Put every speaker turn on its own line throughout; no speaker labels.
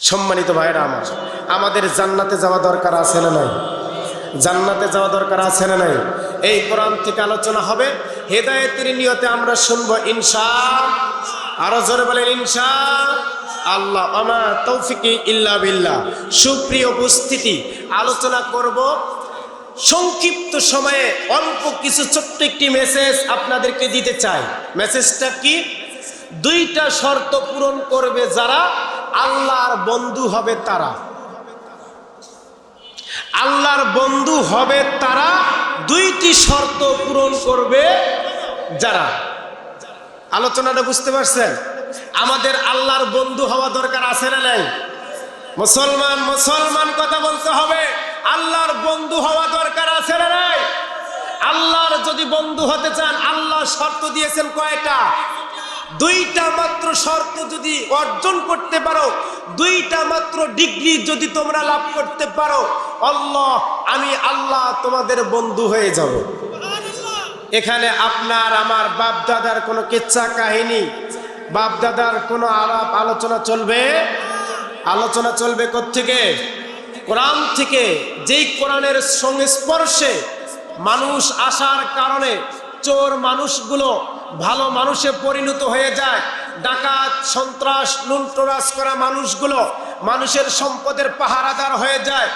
সম্মানিত ভাইরা আমার, আমাদের জান্নাতে যাওয়া দরকার আছে না নাই? জান্নাতে যাওয়া দরকার আছে না নাই? এই কোরআন থেকে আলোচনা হবে, হেদায়েতের নিয়তে আমরা শুনব ইনশা, আরও জোরে বলেন ইনশা, আল্লাহ আমার তৌফিকি ইল্লা বিল্লাহ। সুপ্রিয় উপস্থিতি, আলোচনা করব সংক্ষিপ্ত সময়ে অল্প কিছু ছোট্ট একটি মেসেজ আপনাদেরকে দিতে চাই। মেসেজটা কি? দুইটা শর্ত পূরণ করবে যারা আল্লাহর বন্ধু হবে তারা। আল্লাহর বন্ধু হবে তারা, দুইটি শর্ত পূরণ করবে যারা। আলোচনাটা বুঝতে পারছেন? আমাদের আল্লাহর বন্ধু হওয়া দরকার আছে না নাই? মুসলমান মুসলমান কথা বলতে হবে, আল্লাহর বন্ধু হওয়া দরকার আছে না নাই? আল্লাহর যদি বন্ধু হতে চান, আল্লাহ শর্ত দিয়েছেন কয়টা? দুইটা মাত্র শর্ত যদি অর্জন করতে পারো, দুইটা মাত্র ডিগ্রি যদি তোমরা লাভ করতে পারো, আল্লাহ, আমি আল্লাহ তোমাদের বন্ধু হয়ে যাব। এখানে আপনার, আমার বাপ দাদার কোনো কেচ্ছা কাহিনী বাপ দাদার কোনো আলাপ আলোচনা চলবে? আলোচনা চলবে থেকে কোরআন থেকে। যেই কোরআনের সংস্পর্শে মানুষ আসার কারণে চোর মানুষগুলো ভালো মানুষে পরিণত হয়ে যায়। ডাকাত, সন্ত্রাস, লুণ্ঠরাজ করা মানুষগুলো মানুষের সম্পদের পাহারাদার হয়ে যায়।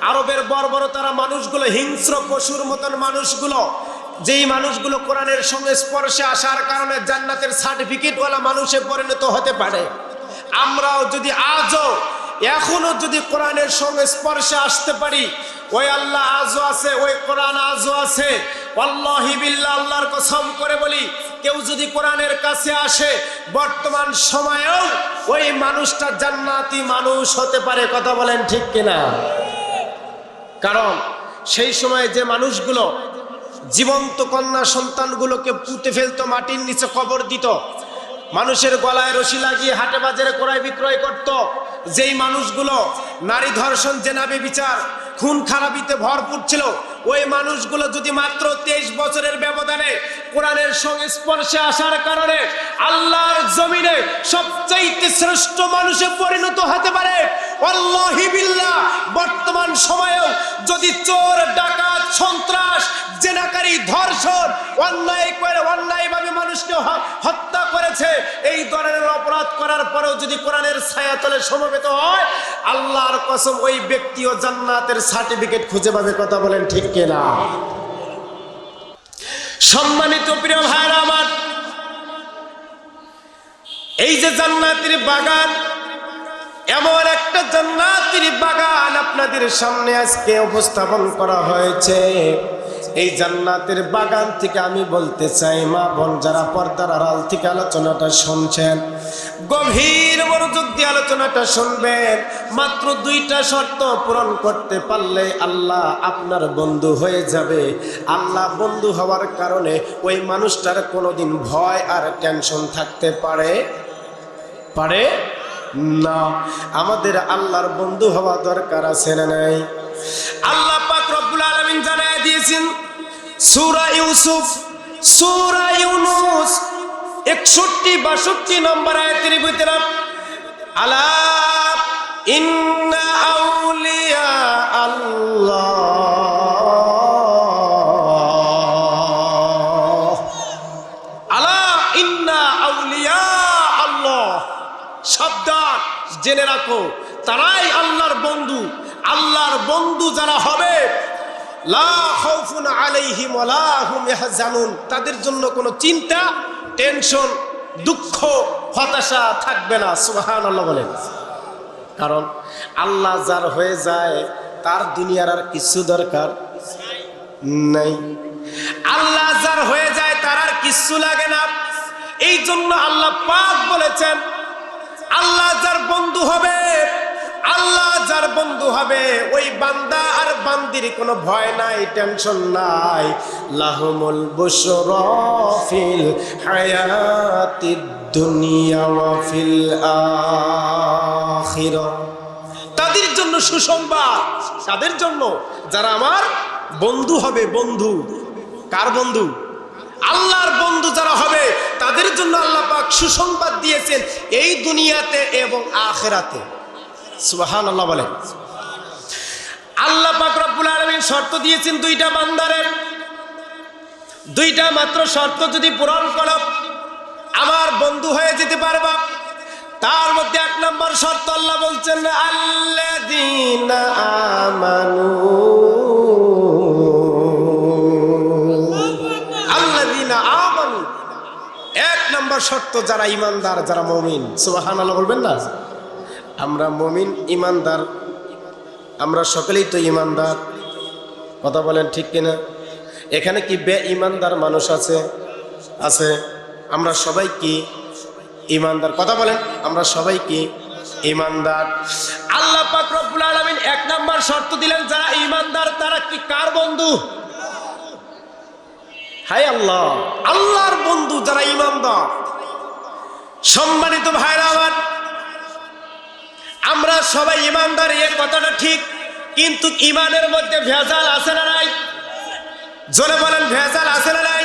আরবের বর্বরতারা মানুষগুলো, হিংস্র পশুর মতন মানুষগুলো, যেই মানুষগুলো কোরআনের সঙ্গে স্পর্শে আসার কারণে জান্নাতের সার্টিফিকেটওয়ালা মানুষে পরিণত হতে পারে। আমরাও যদি আজও, এখনও যদি কোরআনের সঙ্গে স্পর্শে আসতে পারি, ওই আল্লাহ আজও আছে, ওই কোরআন আজও আছে। আল্লাহি আল্লাহর কসম করে বলি কেউ যদি কোরআনের কাছে আসে, বর্তমান সময়েও ওই মানুষটা জান্নাতি মানুষ হতে পারে, কথা বলেন ঠিক কিনা? কারণ সেই সময় যে মানুষগুলো জীবন্ত কন্যা সন্তানগুলোকে পুঁতে ফেলতো, মাটির নিচে কবর দিত, মানুষের গলায় রশি লাগিয়ে হাটে বাজারে ক্রয় বিক্রয় করত, যেই মানুষগুলো নারী ধর্ষণ, জেনাবে বিচার, খুন, খারাপিতে ভরপুর ছিল, ওই মানুষগুলো যদি মাত্র তেইশ বছরের কোরআনের সংস্পর্শে আসার কারণে আল্লাহর জমিনে সবচাইতে শ্রেষ্ঠ মানুষে পরিণত হতে পারে। বিল্লাহ। বর্তমান সময়েও যদি চোর, ডাকাত, সন্ত্রাস, জেনাকারী, ধর্ষণ, অন্যায় করে, অন্যায়ভাবে মানুষকে হত্যা করেছে, এই ধরনের অপরাধ করার পরেও যদি কোরআনের ছায়াতলে সমবেত হয়, আল্লাহর কসম ওই ব্যক্তিও জান্নাতের সার্টিফিকেট খুঁজে পাবে, কথা বলেন ঠিক কিনা? সম্মানিত প্রিয় ভাইরা আমার, এই যে জান্নাতির বাগান, এমন একটা জান্নাতির বাগান আপনাদের সামনে আজকে উপস্থাপন করা হয়েছে। এই জান্নাতের বাগান থেকে আমি বলতে চাই মা বোন যারা পর্দার আড়াল থেকে আলোচনাটা শুনছেন, গভীর মনোযোগ দিয়ে আলোচনাটা শুনবেন। মাত্র দুইটা শর্ত পূরণ করতে পারলে আল্লাহ আপনার বন্ধু হয়ে যাবে। আল্লাহ বন্ধু হওয়ার কারণে ওই মানুষটার কোনোদিন ভয় আর টেনশন থাকতে পারে? পারে না। আমাদের আল্লাহর বন্ধু হওয়া দরকার আছে না নাই? আল্লাহ দিয়েছেন সূরা ইউসুফ, সূরা ইউনুস 61 62 নম্বর আয়াতের ভিতরে আলা জেনে রাখো, তারাই আল্লাহর বন্ধু। আল্লাহর বন্ধু যারা হবে তাদের জন্য কোনো চিন্তা, টেনশন, দুঃখ, হতাশা থাকবে না, সুবহানাল্লাহ বলেন। কারণ আল্লাহ যার হয়ে যায়, তার দুনিয়ার আর কিছু দরকার নাই। আল্লাহ যার হয়ে যায়, তার আর কিচ্ছু লাগে না। এই জন্য আল্লাহ পাক বলেছেন, আল্লাহ যার বন্ধু হবে আল্লাহ যার বন্ধু হবে, ওই বান্দা আর বান্দির কোনো ভয় নাই টেনশন নাই। লাহমুল বুশরা ফিল হায়াতিদ দুনিয়া ফিল আখিরাহ তাদের জন্য সুসংবাদ, তাদের জন্য। যারা আমার বন্ধু হবে, বন্ধু। কার বন্ধু? আল্লাহর বন্ধু যারা হবে, তাদের জন্য আল্লাহ পাক সুসংবাদ দিয়েছেন এই দুনিয়াতে এবং আখেরাতে। সুবাহান আল্লাহ বলে। আল্লাহ পাক রব্বুল আলামিন শর্ত দিয়েছেন দুইটা বান্দারের। দুইটা মাত্র শর্ত যদি পূরণ করো আমার বন্ধু হয়ে যেতে পারবা। তার মধ্যে এক নম্বর শর্ত আল্লাহ বলছেন এক নম্বর শর্ত যারা ইমানদার যারা মমিন। সুবাহান আল্লাহ বলবেন না? আমরা মমিন ইমানদার, আমরা সকলেই তো ইমানদার। কথা বলেন ঠিক কিনা? এখানে কি বে ইমানদার মানুষ আছে? আছে। আমরা সবাই কি ইমানদার? কথা বলেন, আমরা সবাই কি ইমানদার? আল্লাহ পাক রব্বুল আলামিন এক নাম্বার শর্ত দিলেন, যারা ইমানদার তারা কি কার বন্ধু? হাই আল্লাহ, আল্লাহর বন্ধু যারা ইমানদার। সম্মানিত ভাইরা আমার আমরা সবাই ইমানদার এ কথাটা ঠিক, কিন্তু ইমানের মধ্যে ভেজাল আছে না নাই? জোরে বলেন, ভেজাল আছে না নাই?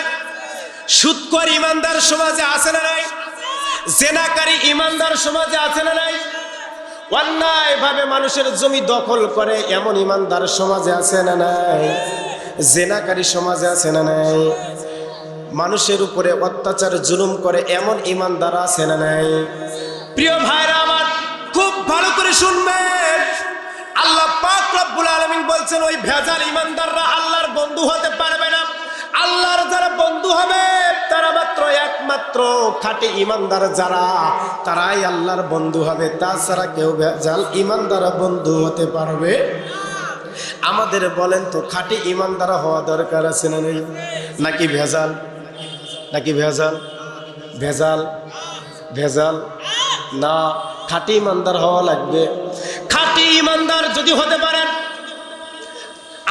সুৎকর ইমানদার সমাজে আছে না নাই? জেনাকারী ইমানদার সমাজে আছে না নাই? অন্যায় ভাবে মানুষের জমি দখল করে এমন ইমানদার সমাজে আছে না নাই? জেনাকারী সমাজে আছে না নাই? মানুষের উপরে অত্যাচার, জুলুম করে এমন ইমানদার আছে না নাই? প্রিয় ভাইরা ভালো করে শুনবেন আল্লাহ পাক রব্বুল আলামিন বলছেন, ওই ভেজাল ইমানদাররা আল্লাহর বন্ধু হতে পারবে না। আল্লাহর যারা বন্ধু হবে, তারা মাত্র একমাত্র খাঁটি ইমানদার যারা, তারাই আল্লাহর বন্ধু হবে। তাছাড়া কেউ ভেজাল ইমানদার বন্ধু হতে পারবে আমাদের বলেন তো, খাঁটি ইমানদার হওয়া দরকার আছে না নেই? নাকি ভেজাল? নাকি ভেজাল? ভেজাল? ভেজাল? না। খাঁটি ইমানদার হওয়া লাগবে। খাঁটি ইমানদার যদি হতে পারেন,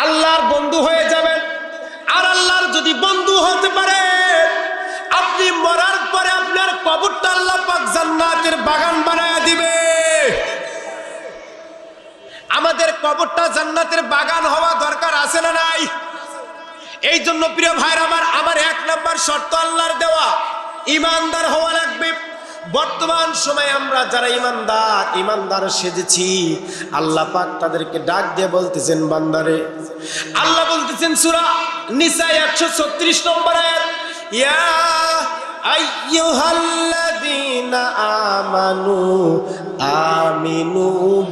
আল্লাহর বন্ধু হয়ে যাবেন। আর আল্লাহর যদি বন্ধু হতে পারে আপনি মরার পরে আপনার কবরটা আল্লাহ পাক জান্নাতের বাগান বানায় দিবে। আমাদের কবরটা জান্নাতের বাগান হওয়া দরকার আছে না নাই? এই জন্য প্রিয় ভাইর আমার আমার এক নাম্বার শর্ত আল্লাহর দেওয়া। ইমানদার হওয়া লাগবে। বর্তমান সময়ে আমরা যারা ইমানদার ইমানদার সেজেছি, আল্লাহ পাক তাদেরকে ডাক দিয়ে বলতেছেন, বান্দারে। আল্লাহ বলতেছেন, সুরা নিসাই একশো ছত্রিশ নম্বর ইয়া আইয়ুহাল্লাযীনা আমানু আমিনু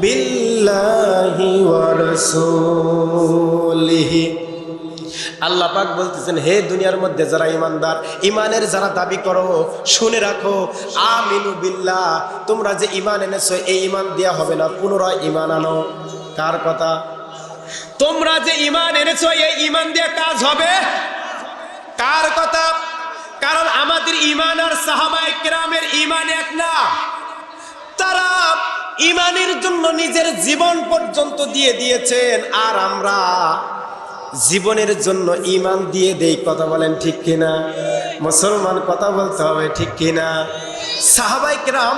বিল্লাহি ওয়া রাসূলিহি। আল্লাহ পাক বলতেছেন, হে দুনিয়ার মধ্যে যারা ইমানদার ইমানের যারা দাবি করো, শুনে রাখো, আমিনু বিল্লাহ, তোমরা যে ইমান এনেছো, এই ইমান দেয়া হবে না, পুনরায় ইমান আনো। কার কথা? তোমরা যে ইমান এনেছো, এই ইমান দিয়ে কাজ হবে? কার কথা? কারণ আমাদের ইমান আর সাহাবায়ে কেরামের ইমান এক না। তারা ইমানের জন্য নিজের জীবন পর্যন্ত দিয়ে দিয়েছেন, আর আমরা জীবনের জন্য ইমান দিয়ে দেই, কথা বলেন ঠিক কিনা? মুসলমান কথা বলতে হবে ঠিক কিনা? সাহাবাই রাম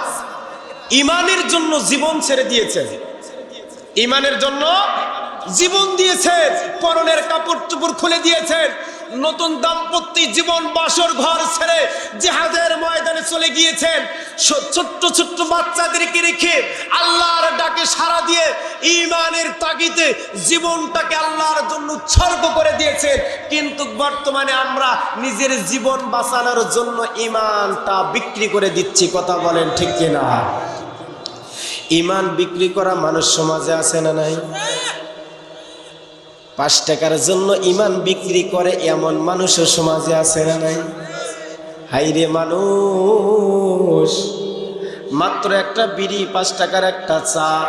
ইমানের জন্য জীবন ছেড়ে দিয়েছেন। ইমানের জন্য জীবন দিয়েছেন, পরনের কাপড় চুপড় খুলে দিয়েছেন। নতুন দাম্পত্য জীবন, বাসর ঘর ছেড়ে জেহাদের ময়দানে চলে গিয়েছেন। ছোট্ট ছোট্ট বাচ্চাদেরকে রেখে আল্লাহর ডাকে সাড়া দিয়ে ইমানের তাগিতে জীবনটাকে আল্লাহর জন্য উৎসর্গ করে দিয়েছেন। কিন্তু বর্তমানে আমরা নিজের জীবন বাঁচানোর জন্য ইমানটা বিক্রি করে দিচ্ছি, কথা বলেন ঠিক কিনা? ইমান বিক্রি করা মানুষ সমাজে আছে না নাই? পাঁচ টাকার জন্য ইমান বিক্রি করে এমন মানুষও সমাজে আছে না নাই? হাইরে মানুষ। মাত্র একটা বিড়ি, পাঁচ টাকার একটা চা।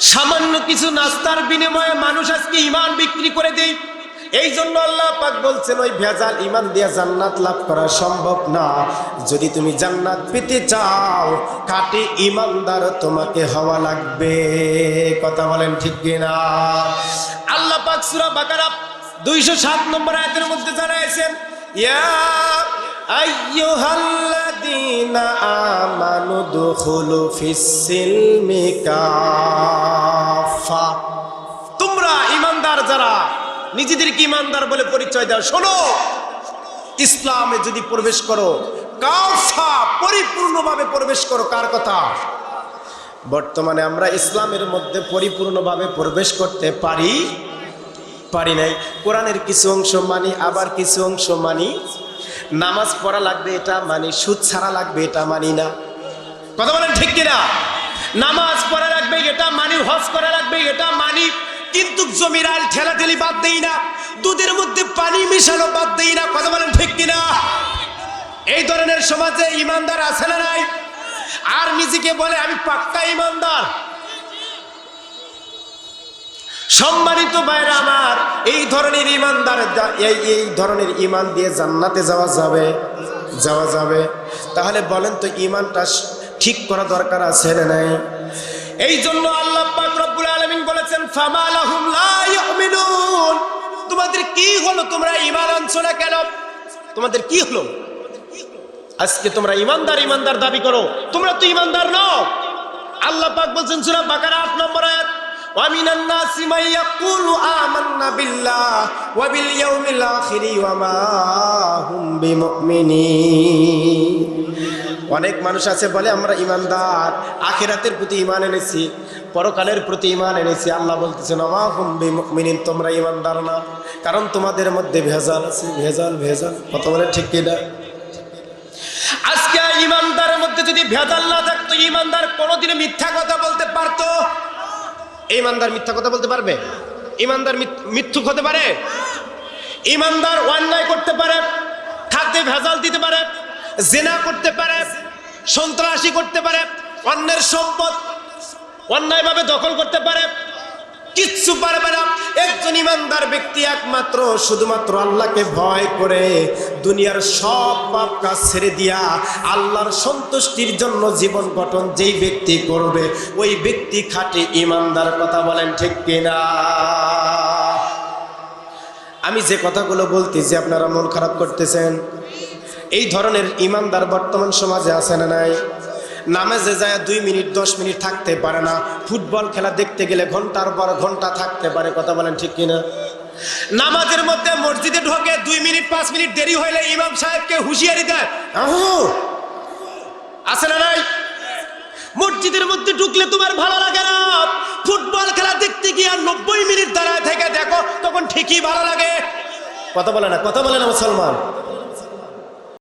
সামান্য কিছু নাস্তার বিনিময়ে মানুষ আজকে ইমান বিক্রি করে দেয়। এই জন্য আল্লাহ পাক বলছেন, ওই ভেজাল ইমান দিয়ে জান্নাত লাভ করা সম্ভব না। যদি তুমি জান্নাত পেতে চাও খাঁটি ইমানদার তোমাকে হওয়া লাগবে। কথা বলেন ঠিক কিনা? আল্লাহ পাক সূরা বাকারা 207 নম্বর আয়াতের মধ্যে জানাইছেন, ইয়া তোমরা ইমানদার যারা নিজেদেরকে ইমানদার বলে পরিচয় দাও। শোনো, ইসলামে যদি প্রবেশ করো কাফা পরিপূর্ণভাবে প্রবেশ করো, কার কথা? বর্তমানে আমরা ইসলামের মধ্যে পরিপূর্ণভাবে প্রবেশ করতে পারি পারি নাই। কোরআনের কিছু অংশ মানি, আবার কিছু অংশ মানি। নামাজ পড়া লাগবে, এটা মানি। সুদ ছাড়া লাগবে, এটা মানি না। কথা বলেন ঠিক কিনা? নামাজ পড়া লাগবে, এটা মানি। হজ করা লাগবে, এটা মানি জমির আল ঠেলাঠেলি বাদ দেই না, দুধের মধ্যে পানি মিশানো বাদ দেই না, কথা বলেন ঠিক কিনা? এই ধরনের সমাজে ইমানদার আছে না নাই? আর নিজেকে বলে, আমি পাক্কা ইমানদার। সম্মানিত ভাইরা আমার, এই ধরনের ইমানদার এই এই ধরনের ইমান দিয়ে জান্নাতে যাওয়া যাবে? যাওয়া যাবে। তাহলে বলেন তো, ইমানটা ঠিক করা দরকার আছে না নাই? এই জন্য আল্লাহ রব্বুল আলামিন বলেছেন তোমাদের কি হলো? তোমরা ইমান আনছো না কেন? তোমাদের কি হলো? আজকে তোমরা ইমানদার ইমানদার দাবি করো। তোমরা তো ইমানদার নও। আল্লাহ পাক বলছেন, সূরা বাকারা 8 নম্বর আয়াত। ومن الناس من يقول آمنا بالله وباليوم الآخر وما هم بمؤمنين অনেক মানুষ আছে বলে আমরা ইমানদার আখিরাতের প্রতি ইমান এনেছি পরকালের প্রতি ইমান এনেছি আল্লাহ বলতেছেন আমা হুম বিমিন তোমরা ইমানদার না কারণ তোমাদের মধ্যে ভেজাল আছে ভেজাল ভেজাল কত বলে ঠিক কিনা আজকে ইমানদারের মধ্যে যদি ভেজাল না থাকতো ইমানদার কোনোদিনও মিথ্যা কথা বলতে পারতো ইমানদার মিথ্যা কথা বলতে পারবে? ইমানদার মিথ- মিথ্যুক হতে পারে? ইমানদার অন্যায় করতে পারে, খাদ্যে ভেজাল দিতে পারে, জেনা করতে পারে, সন্ত্রাসী করতে পারে, অন্যের সম্পদ অন্যায়ভাবে দখল করতে পারে কিচ্ছু পারবে না। একজন ইমানদার ব্যক্তি একমাত্র, শুধুমাত্র আল্লাহকে ভয় করে দুনিয়ার সব পাপ কাজ ছেড়ে দিয়া আল্লাহর সন্তুষ্টির জন্য জীবন গঠন যেই ব্যক্তি করবে, ওই ব্যক্তি খাটে ইমানদার কথা বলেন ঠিক কিনা? আমি যে কথাগুলো বলতেছি আপনারা মন খারাপ করতেছেন, এই ধরনের ইমানদার বর্তমান সমাজে আছে না নাই? নামাজে যায় দুই মিনিট, দশ মিনিট থাকতে পারে না। ফুটবল খেলা দেখতে গেলে ঘণ্টার পর ঘণ্টা থাকতে পারে, কথা বলেন ঠিক কিনা? নামাজের মধ্যে মসজিদে ঢোকে দুই মিনিট, পাঁচ মিনিট দেরি হইলে ইমাম সাহেবকে হুঁশিয়ারি দেয়! আছে না নাই? মসজিদের মধ্যে ঢুকলে তোমার ভালো লাগে না। ফুটবল খেলা দেখতে গিয়ে আর নব্বই মিনিট দাঁড়ায় থেকে দেখো, তখন ঠিকই ভালো লাগে। কথা বলে না, কথা বলে না মুসলমান।